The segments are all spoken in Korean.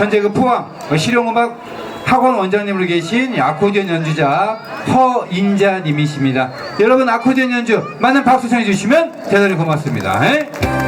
현재 그 포항 실용음악 학원 원장님으로 계신 아코디언 연주자 허인자님이십니다. 여러분 아코디언 연주 많은 박수 청해 주시면 대단히 고맙습니다. 에?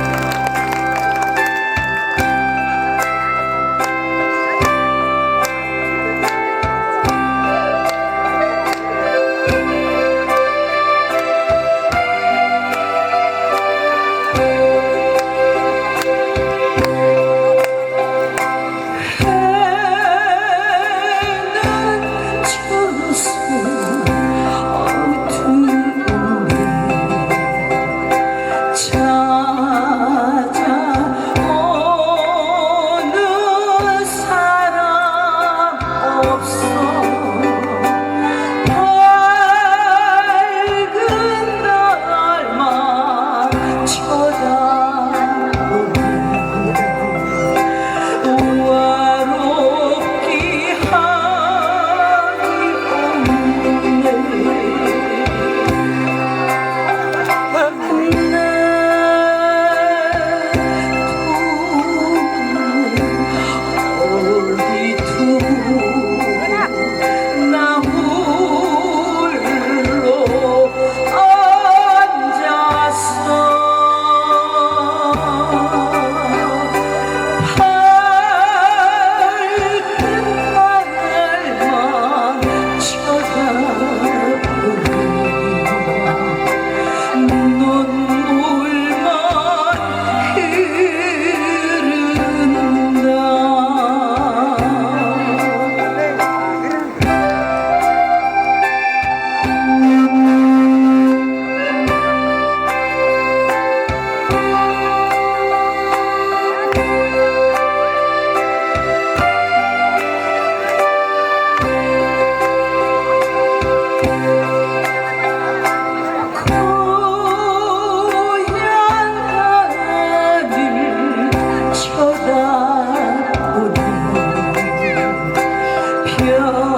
pure.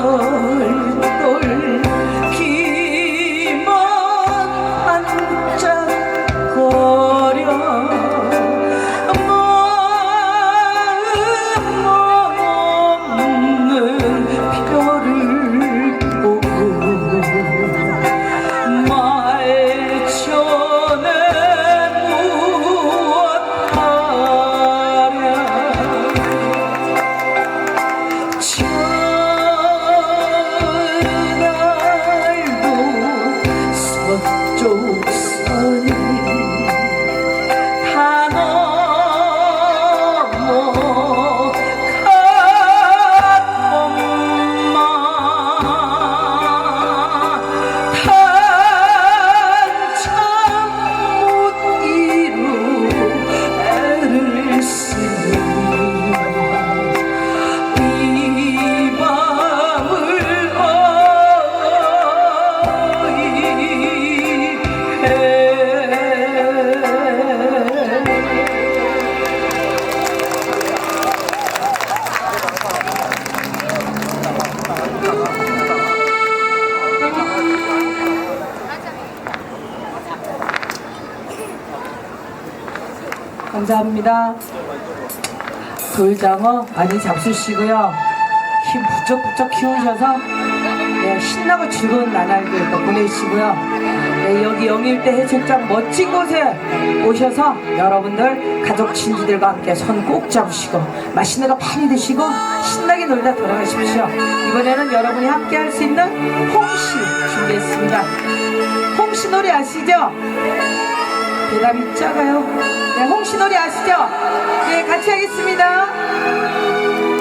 감사합니다. 돌장어 많이 잡수시고요. 힘 부쩍부쩍 키우셔서 네, 신나고 즐거운 나날들 또 보내시고요. 네, 여기 영일대 해수욕장 멋진 곳에 오셔서 여러분들 가족 친지들과 함께 손 꼭 잡으시고 맛있는 거 많이 드시고 신나게 놀다 돌아가십시오. 이번에는 여러분이 함께 할 수 있는 홍시 준비했습니다. 홍시 노래 아시죠? 대답이 작아요. 네, 홍시 노래 아시죠? 네, 같이 하겠습니다.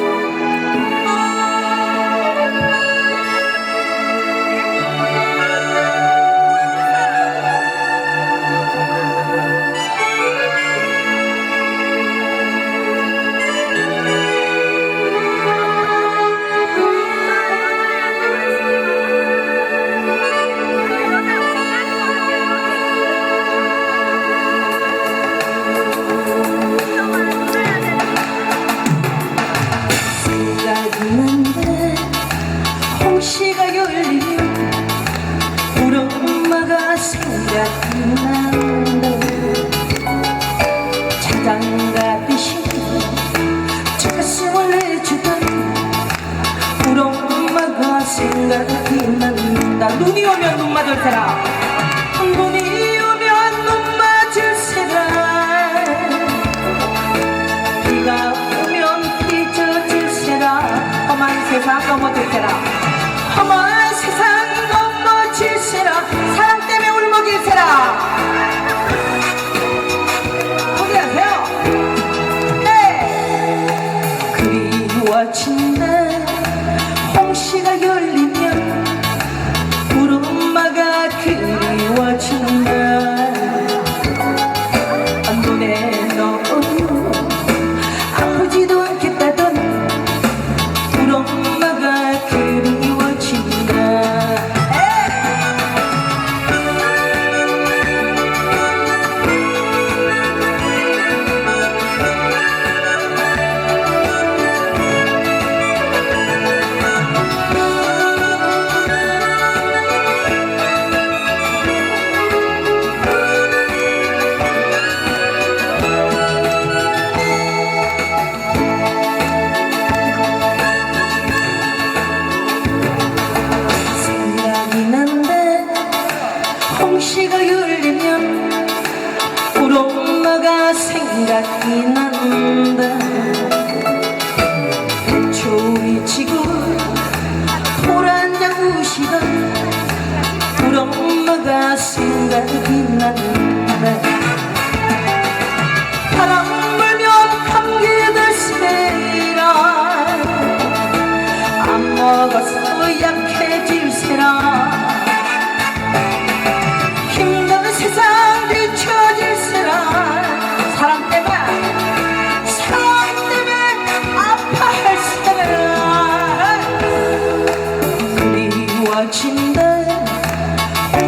눈이 오면 눈 맞을세라 시가 열리면 우리 엄마가 생각이 난다. 초이 지고 돌아앉아 우시던 우리 엄마가 생각이 난다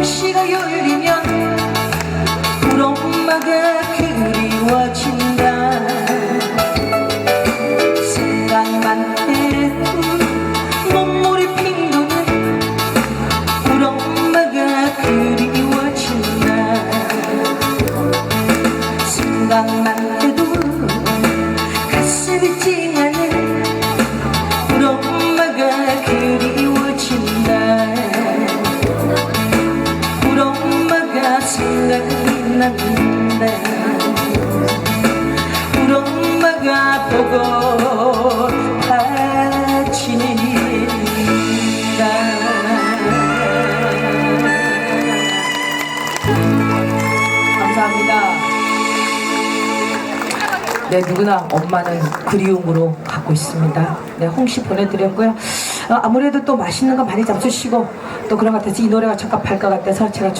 홍시가 열리면 우리 엄마가 그리워진다. 생각만 해도 눈물이 핑 도는 우리 엄마가 그리워진다. 생각만 감사합니다. 네, 누구나 엄마는 그리움으로 갖고 있습니다. 네, 홍시 보내드렸고요. 어, 아무래도 또 맛있는 거 많이 잡수시고 또 그런 것 같아서 이 노래가 적합할 것 같아서 제가